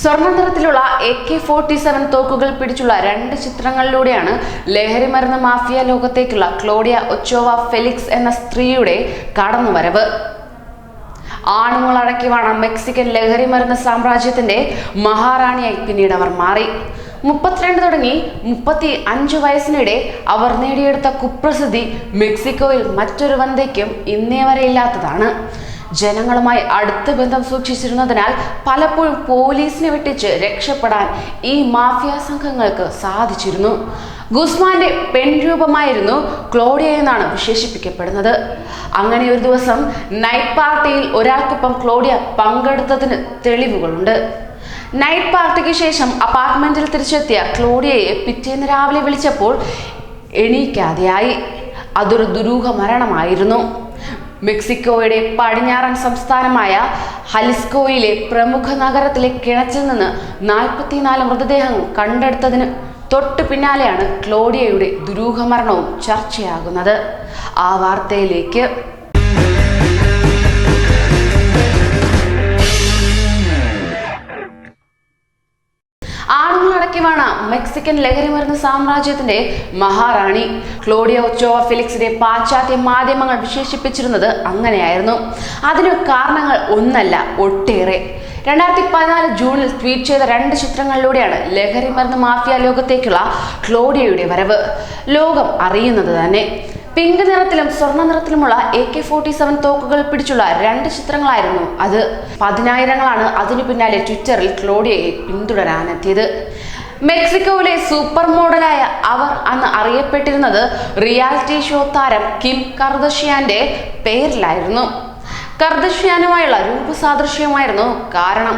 സ്വർണ നിറത്തിലുള്ള A K forty seven തോക്കുകൾ പിടിച്ചുള്ള രണ്ട് ചിത്രങ്ങളിലൂടെയാണ് ലഹരി മരുന്ന് മാഫിയ ലോകത്തേക്കുള്ള ക്ലോഡിയ ഒച്ചോവ ഫെലിക്സ് എന്ന സ്ത്രീയുടെ കടന്നുവരവ്. ആണുങ്ങൾ അടക്കിവാണ് മെക്സിക്കൻ ലഹരി മരുന്ന് സാമ്രാജ്യത്തിന്റെ മഹാറാണിയായി പിന്നീട് അവർ മാറി. മുപ്പത്തിരണ്ട് തുടങ്ങി മുപ്പത്തി അഞ്ച് വയസ്സിനിടെ അവർ നേടിയെടുത്ത കുപ്രസിദ്ധി മെക്സിക്കോയിൽ മറ്റൊരു വനിതയ്ക്കും ഇന്നേ വരെ ഇല്ലാത്തതാണ്. ജനങ്ങളുമായി അടുത്ത ബന്ധം സൂക്ഷിച്ചിരുന്നതിനാൽ പലപ്പോഴും പോലീസിനെ വെട്ടിച്ച് രക്ഷപ്പെടാൻ ഈ മാഫിയ സംഘങ്ങൾക്ക് സാധിച്ചിരുന്നു. ഗുസ്മാന്റെ പെൺരൂപമായിരുന്നു ക്ലോഡിയ എന്നാണ് വിശേഷിപ്പിക്കപ്പെടുന്നത്. അങ്ങനെ ഒരു ദിവസം നൈറ്റ് പാർട്ടിയിൽ ഒരാൾക്കൊപ്പം ക്ലോഡിയ പങ്കെടുത്തതിന് തെളിവുകളുണ്ട്. നൈറ്റ് പാർട്ടിക്ക് ശേഷം അപ്പാർട്ട്മെന്റിൽ തിരിച്ചെത്തിയ ക്ലോഡിയയെ പിറ്റേന്ന് രാവിലെ വിളിച്ചപ്പോൾ എണീക്കാതെയായി. അതൊരു ദുരൂഹ മരണമായിരുന്നു. മെക്സിക്കോയുടെ പടിഞ്ഞാറൻ സംസ്ഥാനമായ ഹലിസ്കോയിലെ പ്രമുഖ നഗരത്തിലെ കിണറ്റിൽ നിന്ന് നാൽപ്പത്തിനാല് മൃതദേഹങ്ങൾ കണ്ടെടുത്തതിന് തൊട്ടു പിന്നാലെയാണ് ക്ലോഡിയയുടെ ദുരൂഹമരണവും ചർച്ചയാകുന്നത്. ആ വാർത്തയിലേക്ക് ആണുങ്ങളടക്കിവാണ് മെക്സിക്കൻ ലഹരി മരുന്ന് സാമ്രാജ്യത്തിന്റെ മഹാറാണി. ക്ലോഡിയ ഒച്ചോവ ഫിലിക്സിനെ പാശ്ചാത്യ മാധ്യമങ്ങൾ വിശേഷിപ്പിച്ചിരുന്നത് അങ്ങനെയായിരുന്നു. അതിന് കാരണങ്ങൾ ഒന്നല്ല ഒട്ടേറെ. രണ്ടായിരത്തി പതിനാല് ജൂണിൽ ട്വീറ്റ് ചെയ്ത രണ്ട് ചിത്രങ്ങളിലൂടെയാണ് ലഹരി മരുന്ന് മാഫിയ ലോകത്തേക്കുള്ള ക്ലോഡിയയുടെ വരവ്. ലോകം അറിയുന്നത് തന്നെ. പിങ്ക് നിറത്തിലും സ്വർണ നിറത്തിലുമുള്ള എ കെ ഫോർട്ടി സെവൻ തോക്കുകൾ പിടിച്ചുള്ള രണ്ട് ചിത്രങ്ങളായിരുന്നു അത്. പതിനായിരങ്ങളാണ് അതിനു പിന്നാലെ ട്വിറ്ററിൽ ക്ലോഡിയയെ പിന്തുടരാനെത്തിയത്. മെക്സിക്കോയിലെ സൂപ്പർ മോഡലായ അവർ അന്ന് അറിയപ്പെട്ടിരുന്നത് റിയാലിറ്റി ഷോ താരം കിം കർദഷ്യാന്റെ പേരിലായിരുന്നു. കർദഷ്യാനുമായുള്ള രൂപസാദൃശ്യമായിരുന്നു കാരണം.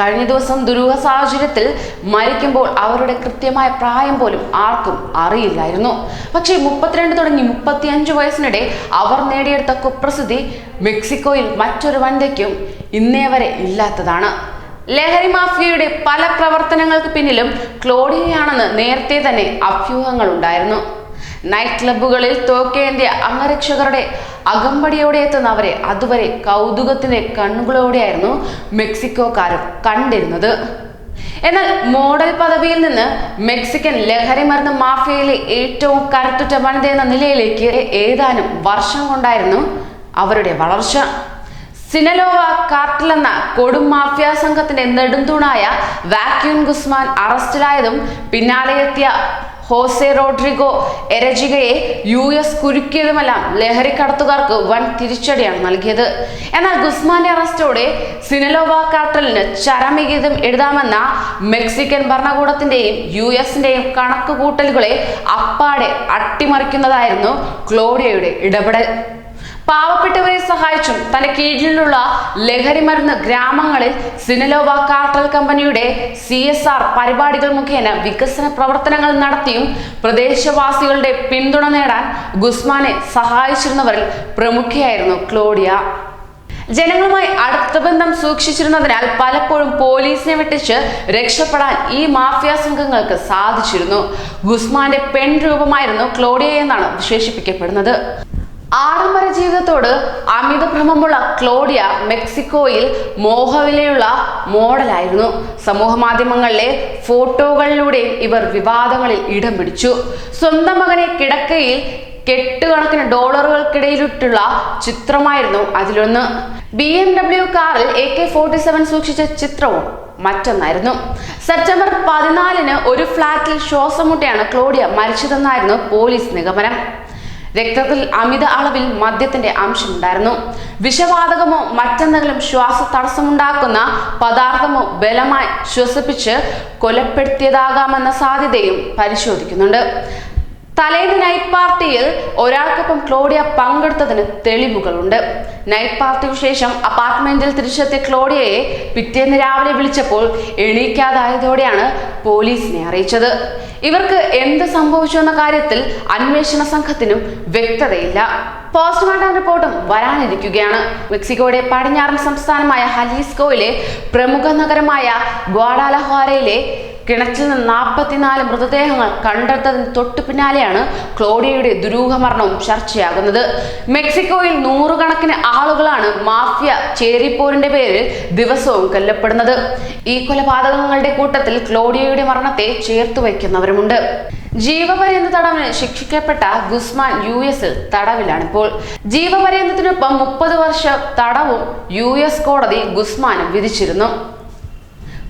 കഴിഞ്ഞ ദിവസം ദുരൂഹ സാഹചര്യത്തിൽ മരിക്കുമ്പോൾ അവരുടെ കൃത്യമായ പ്രായം പോലും ആർക്കും അറിയില്ലായിരുന്നു. പക്ഷേ മുപ്പത്തിരണ്ട് തുടങ്ങി മുപ്പത്തിയഞ്ച് വയസ്സിനിടെ അവർ നേടിയെടുത്ത കുപ്രസിദ്ധി മെക്സിക്കോയിൽ മറ്റൊരു വനിതയ്ക്കും ഇന്നേ വരെ ഇല്ലാത്തതാണ്. ലഹരി മാഫിയയുടെ പല പ്രവർത്തനങ്ങൾക്ക് പിന്നിലും ക്ലോഡിയയാണെന്ന് നേരത്തെ തന്നെ അഭ്യൂഹങ്ങൾ ഉണ്ടായിരുന്നു നൈറ്റ് ക്ലബ്ബുകളിൽ തോക്കേന്ത്യ അംഗരക്ഷകരുടെ അകമ്പടിയോടെ എത്തുന്ന അവരെ അതുവരെ കൗതുകത്തിന്റെ കണ്ണുകളോടെയായിരുന്നു മെക്സിക്കോക്കാരും കണ്ടിരുന്നത്. എന്നാൽ മോഡൽ പദവിയിൽ നിന്ന് മെക്സിക്കൻ ലഹരി മരുന്ന് മാഫിയയിലെ ഏറ്റവും കരുത്തുറ്റ വനിത എന്ന നിലയിലേക്ക് ഏതാനും വർഷം കൊണ്ടായിരുന്നു അവരുടെ വളർച്ച. സിനലോവ കാർട്ടിലെന്ന കൊടും മാഫിയ സംഘത്തിന്റെ നെടുന്തൂണായ വാക്യൂൻ ഗുസ്മാൻ അറസ്റ്റിലായതും പിന്നാലെ എത്തിയ ഹോസെ റോഡ്രിഗോ എരജികയെ യു എസ് കുരുക്കിയതുമെല്ലാം ലഹരിക്കടത്തുകാർക്ക് വൻ തിരിച്ചടിയാണ് നൽകിയത്. എന്നാൽ ഗുസ്മാന്റെ അറസ്റ്റോടെ സിനലോവ കാർട്ടലിന് ചരമഗീതം എഴുതാമെന്ന മെക്സിക്കൻ ഭരണകൂടത്തിന്റെയും യു എസിന്റെയും കണക്കുകൂട്ടലുകളെ അപ്പാടെ അട്ടിമറിക്കുന്നതായിരുന്നു ക്ലോഡിയയുടെ ഇടപെടൽ. പാവപ്പെട്ടവരെ സഹായിച്ചും തന്റെ കീഴിലുള്ള ലഹരി മരുന്ന് ഗ്രാമങ്ങളിൽ സിനലോവ കാർട്ടൽ കമ്പനിയുടെ സി എസ് ആർ പരിപാടികൾ മുഖേന വികസന പ്രവർത്തനങ്ങൾ നടത്തിയും പ്രദേശവാസികളുടെ പിന്തുണ നേടാൻ ഗുസ്മാനെ സഹായിച്ചിരുന്നവരിൽ പ്രമുഖയായിരുന്നു ക്ലോഡിയ. ജനങ്ങളുമായി അടുത്ത ബന്ധം സൂക്ഷിച്ചിരുന്നതിനാൽ പലപ്പോഴും പോലീസിനെ വെട്ടിച്ച് രക്ഷപ്പെടാൻ ഈ മാഫിയ സംഘങ്ങൾക്ക് സാധിച്ചിരുന്നു. ഗുസ്മാന്റെ പെൺരൂപമായിരുന്നു ക്ലോഡിയ എന്നാണ് വിശേഷിപ്പിക്കപ്പെടുന്നത്. ആഡംബര ജീവിതത്തോട് അമിത ഭ്രമമുള്ള ക്ലോഡിയ മെക്സിക്കോയിൽ മോഹവിലയുള്ള മോഡലായിരുന്നു. സമൂഹ മാധ്യമങ്ങളിലെ ഫോട്ടോകളിലൂടെയും ഇവർ വിവാദങ്ങളിൽ ഇടം പിടിച്ചു. സ്വന്തം മകനെ കിടക്കയിൽ കെട്ടുകണക്കിന് ഡോളറുകൾക്കിടയിലിട്ടുള്ള ചിത്രമായിരുന്നു അതിലൊന്ന്. ബി എം ഡബ്ല്യു കാറിൽ എ കെ ഫോർട്ടി സെവൻ സൂക്ഷിച്ച ചിത്രവും മറ്റൊന്നായിരുന്നു. സെപ്റ്റംബർ പതിനാലിന് ഒരു ഫ്ളാറ്റിൽ ശ്വാസം മുട്ടിയാണ് ക്ലോഡിയ മരിച്ചതെന്നായിരുന്നു പോലീസ് നിഗമനം. രക്തത്തിൽ അമിത അളവിൽ മദ്യത്തിന്റെ അംശമുണ്ടായിരുന്നു. വിഷവാതകമോ മറ്റെന്തെങ്കിലും ശ്വാസ തടസ്സമുണ്ടാക്കുന്ന പദാർത്ഥമോ ബലമായി ശ്വസിപ്പിച്ച് കൊലപ്പെടുത്തിയതാകാമെന്ന സാധ്യതയും പരിശോധിക്കുന്നുണ്ട്. തലേന്ന് നൈറ്റ് പാർട്ടിയിൽ ഒരാൾക്കൊപ്പം ക്ലോഡിയ പങ്കെടുത്തതിന് തെളിവുകളുണ്ട്. നൈറ്റ് പാർട്ടിക്ക് ശേഷം അപ്പാർട്ട്മെന്റിൽ തിരിച്ചെത്തിയ ക്ലോഡിയയെ പിറ്റേന്ന് രാവിലെ വിളിച്ചപ്പോൾ എണീക്കാതായതോടെയാണ് പോലീസിനെ അറിയിച്ചത്. ഇവർക്ക് എന്ത് സംഭവിച്ചു എന്ന കാര്യത്തിൽ അന്വേഷണ സംഘത്തിനും വ്യക്തതയില്ല. പോസ്റ്റ്മോർട്ടം റിപ്പോർട്ടും വരാനിരിക്കുകയാണ്. മെക്സിക്കോയുടെ പടിഞ്ഞാറൻ സംസ്ഥാനമായ ഹലീസ്കോയിലെ പ്രമുഖ നഗരമായ ഗ്വാഡാലഹാരയിലെ കിണറ്റിൽ നിന്ന് നാൽപ്പത്തിനാല് മൃതദേഹങ്ങൾ കണ്ടെടുത്തതിന് തൊട്ടു പിന്നാലെയാണ് ക്ലോഡിയയുടെ ദുരൂഹ മരണവും ചർച്ചയാകുന്നത്. മെക്സിക്കോയിൽ നൂറുകണക്കിന് ആളുകളാണ് മാഫിയ ചേരിപ്പോരിന്റെ പേരിൽ ദിവസവും കൊല്ലപ്പെടുന്നത്. ഈ കൊലപാതകങ്ങളുടെ കൂട്ടത്തിൽ ക്ലോഡിയയുടെ മരണത്തെ ചേർത്തു വയ്ക്കുന്നവരുമുണ്ട്. ജീവപര്യന്ത തടവിന് ശിക്ഷിക്കപ്പെട്ട ഗുസ്മാൻ യു എസിൽ തടവിലാണിപ്പോൾ. ജീവപര്യന്തത്തിനൊപ്പം മുപ്പത് വർഷം തടവും യു എസ് കോടതി ഗുസ്മാനും വിധിച്ചിരുന്നു.